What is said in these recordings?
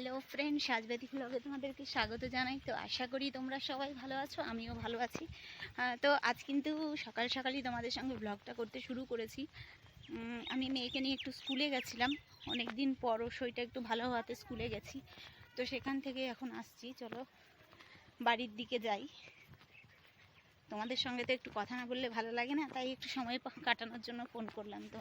Hello friend সাজবাতি ব্লগে তোমাদেরকে স্বাগত জানাই। তো আশা করি তোমরা সবাই ভালো আছো, আমিও ভালো আছি। তো আজ কিন্তু সকাল সকালই তোমাদের সঙ্গে ব্লগটা করতে শুরু করেছি। আমি মেয়েকে নিয়ে একটু স্কুলে গেছিলাম। অনেক দিন পর শরীরটা একটু ভালো হওয়াতে স্কুলে গেছি। তো সেখান থেকে এখন আসছি, চলো বাড়ির দিকে যাই। তোমাদের সঙ্গে তো একটু কথা না বললে ভালো লাগে না, তাই একটু সময় কাটানোর জন্য ফোন করলাম তো।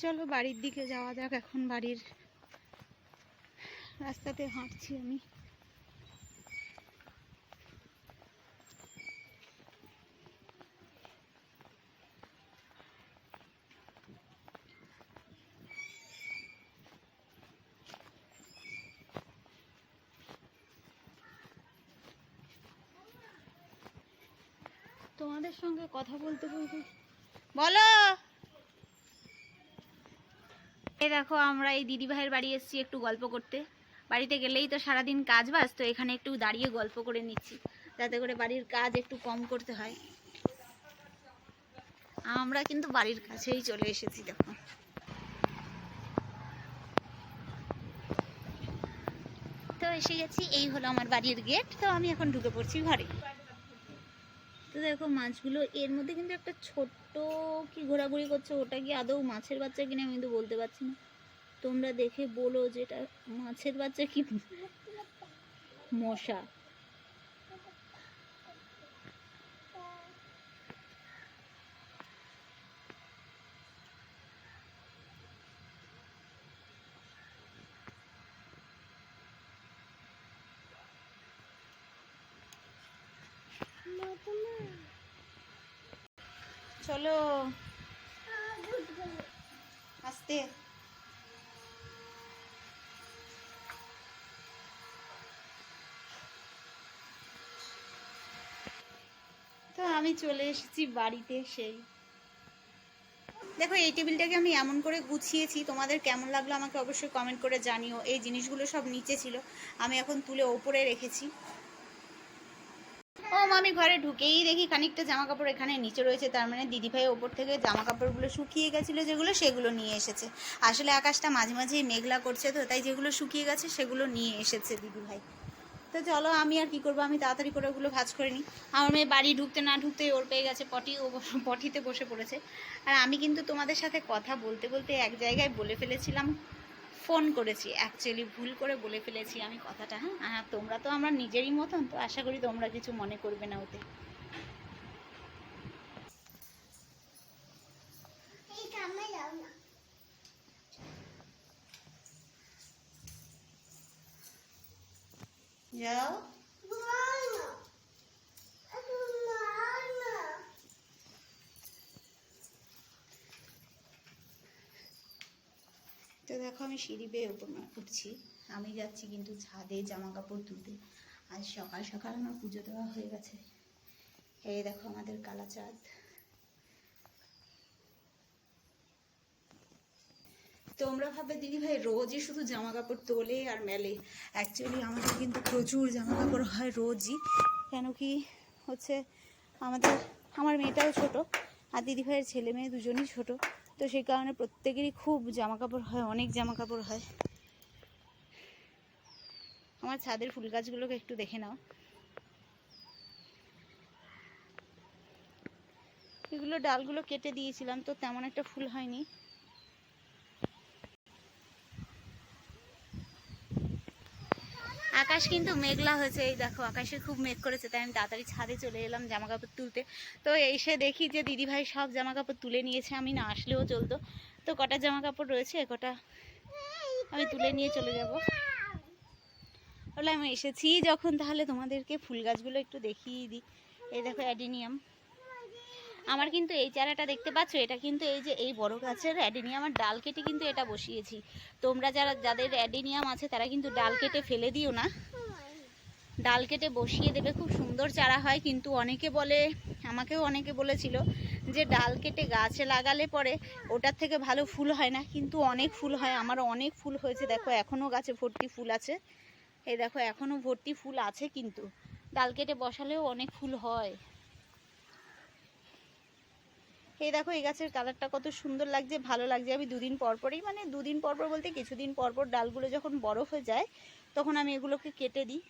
চলো বাড়ির দিকে যাওয়া যাক, এখন বাড়ির রাস্তাতে হাঁটছি আমি। তোমাদের সঙ্গে কথা বলতে বলতে বলো! এই দেখো, আমরা এই দিদি ভাইয়ের বাড়ি এসেছি একটু গল্প করতে। বাড়িতে গেলেই তো সারাদিন কাজ বাজ, তো এখানে একটু দাঁড়িয়ে গল্প করে নিচ্ছি, যাতে করে বাড়ির কাজ একটু কম করতে হয়। আমরা কিন্তু বাড়ির কাছেই চলে এসেছি, দেখো। তো এসে গেছি, এই হলো আমার বাড়ির গেট তো আমি এখন ঢুকে পড়ছি ঘরে। তো দেখো মাছগুলো, এর মধ্যে কিন্তু একটা ছোট্ট কি ঘোরাঘুরি করছে, ওটা কি আদৌ মাছের বাচ্চা কিনা আমি কিন্তু বলতে পারছি না। তোমরা দেখে বলো যে এটা মাছের বাচ্চা কি? মশা। চলো। আস্তে। তো আমি চলে এসেছি বাড়িতে সেই। দেখো, এই টেবিলটাকে আমি এমন করে গুছিয়েছি। তোমাদের কেমন লাগল আমাকে অবশ্যই কমেন্ট করে জানিও। এই জিনিসগুলো সব নিচে ছিল। আমি এখন তুলে ওপরে রেখেছি। আমি ঘরে ঢুকেই দেখি খানিকটা জামা কাপড় এখানে নিচে রয়েছে। তার মানে দিদিভাই ওপর থেকে জামা কাপড়গুলো শুকিয়ে গেছিল, যেগুলো সেগুলো নিয়ে এসেছে। আসলে আকাশটা মাঝে মাঝেই মেঘলা করছে তো, তাই যেগুলো শুকিয়ে গেছে সেগুলো নিয়ে এসেছে দিদিভাই। তো চলো আমি আর কি করব? আমি তাড়াতাড়ি করে ওগুলো ভাজ করে নিই। আমার মেয়ে বাড়ি ঢুকতে না ঢুকতেই ওর পেয়ে গেছে পটি, ও পটিতে বসে পড়েছে। আর আমি কিন্তু তোমাদের সাথে কথা বলতে বলতে এক জায়গায় বলে ফেলেছিলাম। ফোন করেছি। অ্যাকচুয়ালি ভুল করে বলে ফেলেছি আমি কথাটা হ্যাঁ? হ্যাঁ তোমরা তো আমরা নিজেরই মতন, তো আশা করি তোমরা কিছু মনে করবে না ওতে। যাও তো দেখো আমি সিঁড়ি বেয়ে উপর উঠছি। আমি যাচ্ছি কিন্তু ছাদে জামা কাপড় তুলতে। আজ সকাল সকাল আমার পুজো দেওয়া হয়ে গেছে। এই দেখো আমাদের কালা চাঁদ। তোমরা ভাবে দিদি ভাই, রোজই শুধু জামা কাপড় তোলে আর মেলে। অ্যাকচুয়ালি আমাদের কিন্তু প্রচুর জামা কাপড় হয় রোজই। কেন কি হচ্ছে, আমাদের আমার মেয়েটাও ছোট, আর দিদি ভাইয়ের ছেলে মেয়ে দুজনই ছোট। তো সেই কারণে প্রত্যেকেরই খুব জামা কাপড় হয়, অনেক জামা কাপড় হয়। আমার ছাদের ফুল গাছগুলোকে একটু দেখে নাও। এগুলো ডালগুলো কেটে দিয়েছিলাম, তো তেমন একটা ফুল হয়নি। আকাশ কিন্তু মেঘলা হয়েছে। এই দেখো, আকাশে খুব মেঘ করেছে, তাই আমি তাড়াতাড়ি ছাদে চলে এলাম জামা কাপড় তুলতে। তো এসে দেখি যে দিদিভাই সব জামা কাপড় তুলে নিয়েছে, আমি না আসলেও চলতো। তো কটা জামা কাপড় রয়েছে? কটা? আমি তুলে নিয়ে চলে যাব। বলে আমি এসেছি যখন, তাহলে তোমাদেরকে ফুল গাছগুলো একটু দেখিয়ে দিই। এই দেখো, অ্যাডিনিয়াম। আমার কিন্তু এই চারাটা দেখতে পাচ্ছ, এটা কিন্তু এই যে এই বড় গাছের অ্যাডিনিয়ামের ডাল কেটে কিন্তু এটা বসিয়েছি। তোমরা যারা, যাদের অ্যাডেনিয়াম আছে, তারা কিন্তু ডাল কেটে ফেলে দিও না। ডাল কেটে বসিয়ে দেবে, খুব সুন্দর চারা হয়, কিন্তু অনেকে বলে, আমাকেও অনেকে বলেছিল যে ডাল কেটে গাছে লাগালে পরে ওটার থেকে ভালো ফুল হয় না, কিন্তু অনেক ফুল হয় আমার অনেক ফুল হয়েছে। দেখো, এখনও গাছে ভর্তি ফুল আছে। এই দেখো, এখনও ভর্তি ফুল আছে কিন্তু। ডাল কেটে বসালেও অনেক ফুল হয়। এই দেখো, এই গাছের কালারটা কত সুন্দর লাগছে, ভালো লাগছে। আমি দুদিন পর পরই মানে দুদিন পর পর বলতে কিছুদিন পর পর ডালগুলো যখন বড় হয়ে যায়, তখন আমি এগুলোকে কেটে দিই।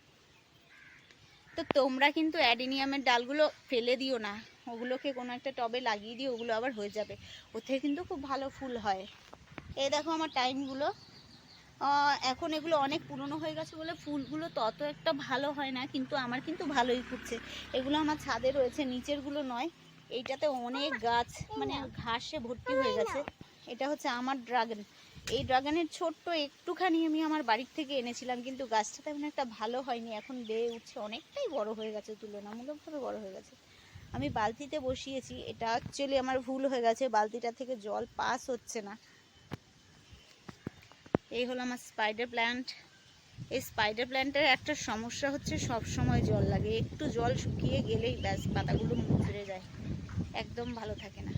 তো তোমরা কিন্তু অ্যাডিনিয়ামের ডালগুলো ফেলে দিও না। ওগুলোকে কোনো একটা টবে লাগিয়ে দিও ওগুলো আবার হয়ে যাবে। ওতে কিন্তু খুব ভালো ফুল হয়। এই দেখো আমার টাইমগুলো। এখন এগুলো অনেক পুরনো হয়ে গেছে বলে ফুলগুলো তত একটা ভালো হয় না, কিন্তু আমার কিন্তু ভালোই ফুটছে। এগুলো আমার ছাদে রয়েছে, নিচেরগুলো নয়। এইটাতে অনেক গাছ মানে ঘাসে ভর্তি হয়ে গেছে। এটা হচ্ছে আমার ড্রাগন এই ড্রাগনের ছোট্ট একটুখানি আমি আমার বাড়ির থেকে এনেছিলাম, কিন্তু গাছটা তেমন একটা ভালো হয়নি। এখন বেয়ে উঠছে, অনেকটাই বড় হয়ে গেছে, তুলনামূলকভাবে বড় হয়ে গেছে। আমি বালতিতে বসিয়েছি, এটা অ্যাকচুয়ালি আমার ভুল হয়ে গেছে, বালতিটা থেকে জল পাস হচ্ছে না। এই হলো আমার স্পাইডার প্ল্যান্ট এই স্পাইডার প্ল্যান্টের একটা সমস্যা হচ্ছে সব সময় জল লাগে। একটু জল শুকিয়ে গেলেই ব্যাস, পাতাগুলো একদম ভালো থাকে না।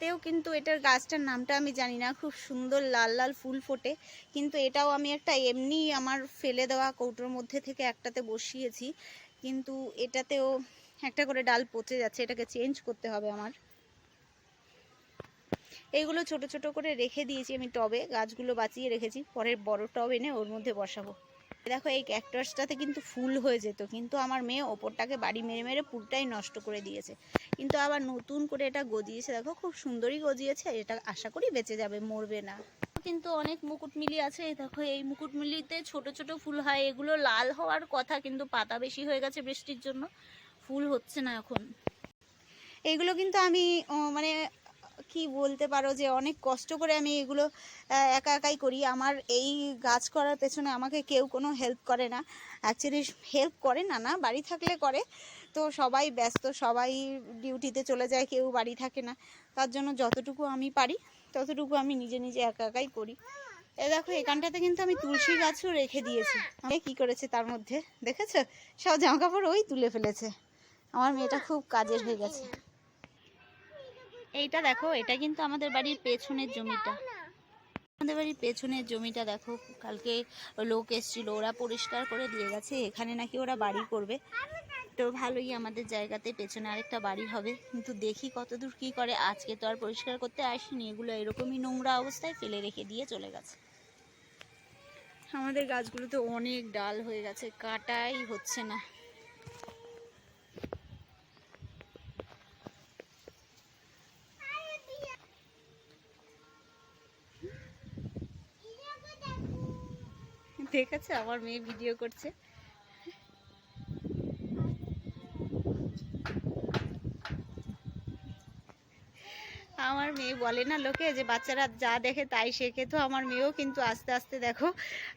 তেও কিন্তু এটার গাছটার নামটা আমি জানি না, খুব সুন্দর লাল লাল ফুল ফোটে, কিন্তু এটাও আমি একটা এমনি আমার ফেলে দেওয়া কৌটোর মধ্যে থেকে একটাতে বসিয়েছি, কিন্তু এটাতেও একটা করে ডাল পচে যাচ্ছে, এটাকে চেঞ্জ করতে হবে আমার। এইগুলো ছোট ছোট করে রেখে দিয়েছি আমি টবে, গাছগুলো বাঁচিয়ে রেখেছি, পরের বড় টব এনে ওর মধ্যে বসাবো। দেখো এই ক্যাকটাসটাতে কিন্তু ফুল হয়ে যেত কিন্তু আমার মেয়ে ওপরটাকে বাড়ি মেরে মেরে পুরোটাই নষ্ট করে দিয়েছে। কিন্তু আবার নতুন করে এটা গজিয়েছে দেখো খুব সুন্দরই গজিয়েছে এটা আশা করি বেঁচে যাবে মরবে না। কিন্তু অনেক মুকুটমিলি আছে দেখো এই মুকুটমিলিতে ছোট ছোট ফুল হয় এগুলো লাল হওয়ার কথা কিন্তু পাতা বেশি হয়ে গেছে বৃষ্টির জন্য ফুল হচ্ছে না এখন। এগুলো কিন্তু আমি মানে কি বলতে পারো যে অনেক কষ্ট করে আমি এগুলো একা একাই করি। আমার এই গাছ করার পেছনে আমাকে কেউ কোনো হেল্প করে না। অ্যাকচুয়ালি হেল্প করে না না, বাড়ি থাকলে করে। তো সবাই ব্যস্ত, সবাই ডিউটিতে চলে যায়, কেউ বাড়ি থাকে না। তার জন্য যতটুকু আমি পারি, ততটুকু আমি নিজে নিজে একা একাই করি। এ দেখো, এখানটাতে কিন্তু আমি তুলসী গাছও রেখে দিয়েছি। এ কি করেছে তার মধ্যে? দেখেছ? সব জামা কাপড় ওই তুলে ফেলেছে। আমার মেয়েটা খুব কাজের হয়ে গেছে। এইটা দেখো, এটা কিন্তু আমাদের বাড়ির পেছনের জমিটা। আমাদের বাড়ির পেছনের জমিটা দেখো, কালকে লোক এসেছিল, ওরা পরিষ্কার করে দিয়ে গেছে, এখানে নাকি ওরা বাড়ি করবে। তো ভালোই আমাদের জায়গাতে পেছনে আরেকটা বাড়ি হবে, কিন্তু দেখি কতদূর কি করে। আজকে তো আর পরিষ্কার করতে আসিনি, এগুলো এরকমই নোংরা অবস্থায় ফেলে রেখে দিয়ে চলে গেছে। আমাদের গাছগুলোতে অনেক ডাল হয়ে গেছে, কাটাই হচ্ছে না। দেখেছে, আমার মেয়ে ভিডিও করছে। আমার মেয়ে বলে না লোকে যে বাচ্চারা যা দেখে তাই শেখে। তো আমার মেয়েও কিন্তু আস্তে আস্তে দেখো,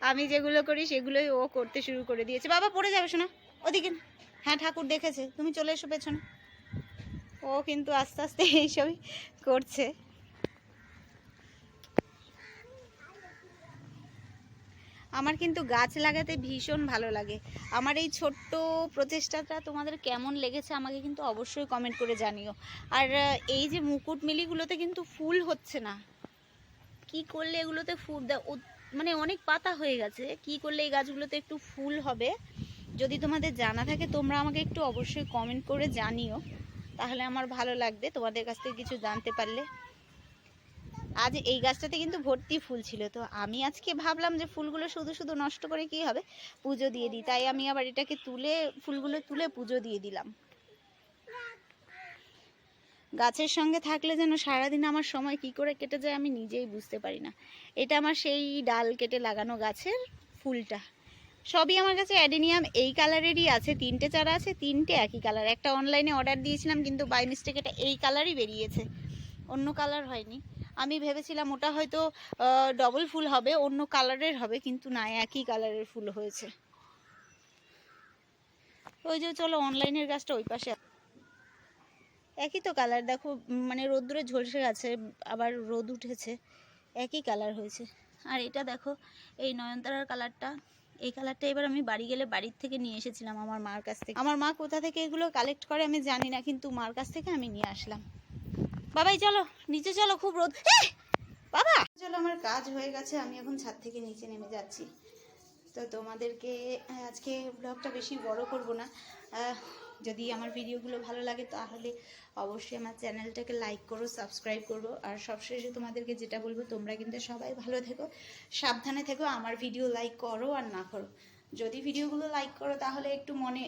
আমি যেগুলো করি সেগুলোই ও করতে শুরু করে দিয়েছে। বাবা, পড়ে যাবে শোনা, ওদিকে। হ্যাঁ ঠাকুর দেখেছে, তুমি চলে এসো পেছনে। ও কিন্তু আস্তে আস্তে এইসবই করছে। আমার কিন্তু গাছ লাগাতে ভীষণ ভালো লাগে। আমার এই ছোট্ট প্রচেষ্টাটা তোমাদের কেমন লেগেছে আমাকে কিন্তু অবশ্যই কমেন্ট করে জানিও। আর এই যে মুকুট মিলিগুলোতে কিন্তু ফুল হচ্ছে না। কি করলে এগুলোতে ফুল মানে অনেক পাতা হয়ে গেছে। কি করলে এই গাছগুলোতে একটু ফুল হবে? যদি তোমাদের জানা থাকে, তোমরা আমাকে একটু অবশ্যই কমেন্ট করে জানিও। তাহলে আমার ভালো লাগবে তোমাদের কাছ থেকে কিছু জানতে পারলে। আজ এই গাছটাতে কিন্তু ভর্তি ফুল ছিল। তো আমি আজকে ভাবলাম যে ফুলগুলো শুধু শুধু নষ্ট করে কি হবে? পুজো দিয়ে দিই। তাই আমি আবার এটাকে তুলে, ফুলগুলো তুলে পুজো দিয়ে দিলাম। গাছের সঙ্গে থাকলে যেন সারাদিন আমার সময় কি করে কেটে যায় আমি নিজেই বুঝতে পারি না। এটা আমার সেই ডাল কেটে লাগানো গাছের ফুলটা। সবই আমার কাছে অ্যাডেনিয়াম এই কালারেরই আছে। তিনটে চারা আছে, তিনটে একই কালার। একটা অনলাইনে অর্ডার দিয়েছিলাম কিন্তু বাই মিস্টেক এটা এই কালারই বেরিয়েছে। অন্য কালার হয়নি। আমি ভেবেছিলাম ওটা হয়তো ডবল ফুল হবে, অন্য কালারের হবে, কিন্তু না, একই কালারের ফুল হয়েছে। ওই যে চলো অনলাইনের গাছটা ওই পাশে একই তো কালার দেখো মানে রোদ্দুরে ঝলসে গেছে, আবার রোদ উঠেছে, একই কালার হয়েছে। আর এটা দেখো, এই নয়নতারার কালারটা এই কালারটা এবার আমি বাড়ি গেলে বাড়ির থেকে নিয়ে এসেছিলাম আমার মার কাছ থেকে। আমার মা কোথা থেকে এগুলো কালেক্ট করে আমি জানি না, কিন্তু মার কাছ থেকে আমি নিয়ে আসলাম। বাবাই, চলো, নিচে চলো, খুব রোদ! বাবা! চলো, আমার কাজ হয়ে গেছে, আমি এখন ছাদ থেকে নিচে নেমে যাচ্ছি। তো তোমাদেরকে আজকে ব্লগটা বেশি বড় করব না। যদি আমার ভিডিওগুলো ভালো লাগে, তাহলে অবশ্যই আমার চ্যানেলটাকে লাইক করো সাবস্ক্রাইব করো, আর সবশেষে তোমাদেরকে যেটা বলব, তোমরা কিন্তু সবাই ভালো থেকো, সাবধানে থেকো, আমার ভিডিও লাইক করো আর না করো। যদি ভিডিওগুলো লাইক করো, তাহলে একটু মনে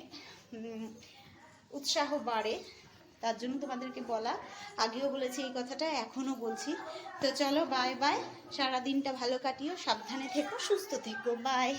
উৎসাহ বাড়ে। তার জন্য তোমাদেরকে বলা। আগেও বলেছি এই কথাটা, এখনও বলছি। তো চলো বাই বাই সারা দিনটা ভালো কাটিও, সাবধানে থেকো, সুস্থ থেকো বাই